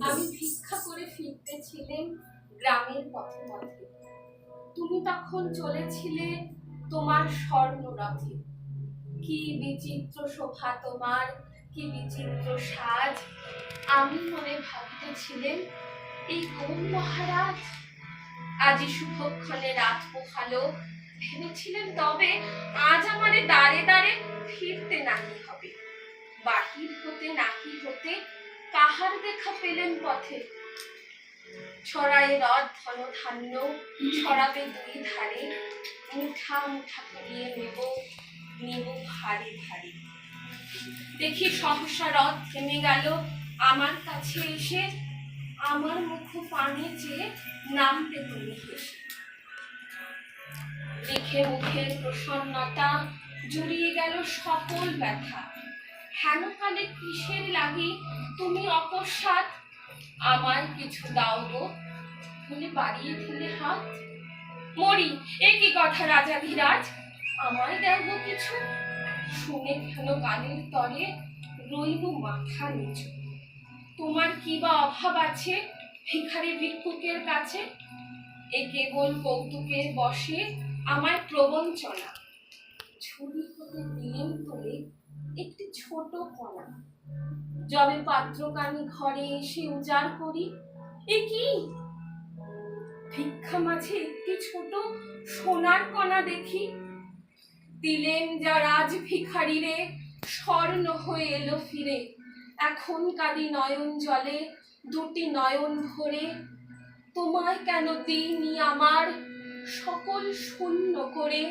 আমি ভিক্ষা করে ফিরতেছিলেন গ্রামের পথে পথে তুমি তখন চলেছিলে তোমার স্বর্ণরথে। কি বিচিত্র শোভা তোমার, কি বিচিত্র সাজ। আমি মনে ভাবিতেছিলেন এই কোন মহারাজ। আজি শুভক্ষণে রাত পোহালো। ভেবেছিলেন তবে আজ আমারে দাঁড়ে দাঁড়ে ফিরতে নাকি হবে। বাহির হতে নাকি হতে কাহার দেখা পেলেন পথে। ছড়ায় রথ ধন ধান্য ছড়াবে দুই ধারে। মুঠা মুঠা করিয়ে নেব নেব ভারী ভারী। দেখি সহসা রথ থেমে গেল আমার কাছে এসে। আমার মুখ পানে চেয়ে নামতে তুমি হেসে। দেখে মুখের প্রসন্নতা জুড়িয়ে গেল সকল ব্যথা। হেনকালে কিসের লাগে? তুমি অকস্মাৎ আমায় কিছু দাও গো। বলে বাড়িয়ে দিলে হাত। মরি, এ কি কথা রাজা ধীরাজ? আমায় গো কিছু। শুনে খেলো গানের তরে রইব মাথা নিচু। তোমার কি বা অভাব আছে ভিখারি ভিক্ষুকের কাছে? এ কেবল কৌতুকের বসে আমার প্রবঞ্চনা। ঝুড়ি হতে দিলেন তোলে একটি ছোট কণা যবে পাত্রকানি ঘরে এসে উজাড় করি, এ কি? ভিক্ষা মাঝে একটি ছোট সোনার কণা দেখি। দিলেন যা রাজ ভিখারিরে, স্বর্ণ হয়ে এলো ফিরে। এখন কাদি নয়ন জলে, দুটি নয়ন ভরে। তোমায় কেন দিইনি আমার সকল শূন্য করে?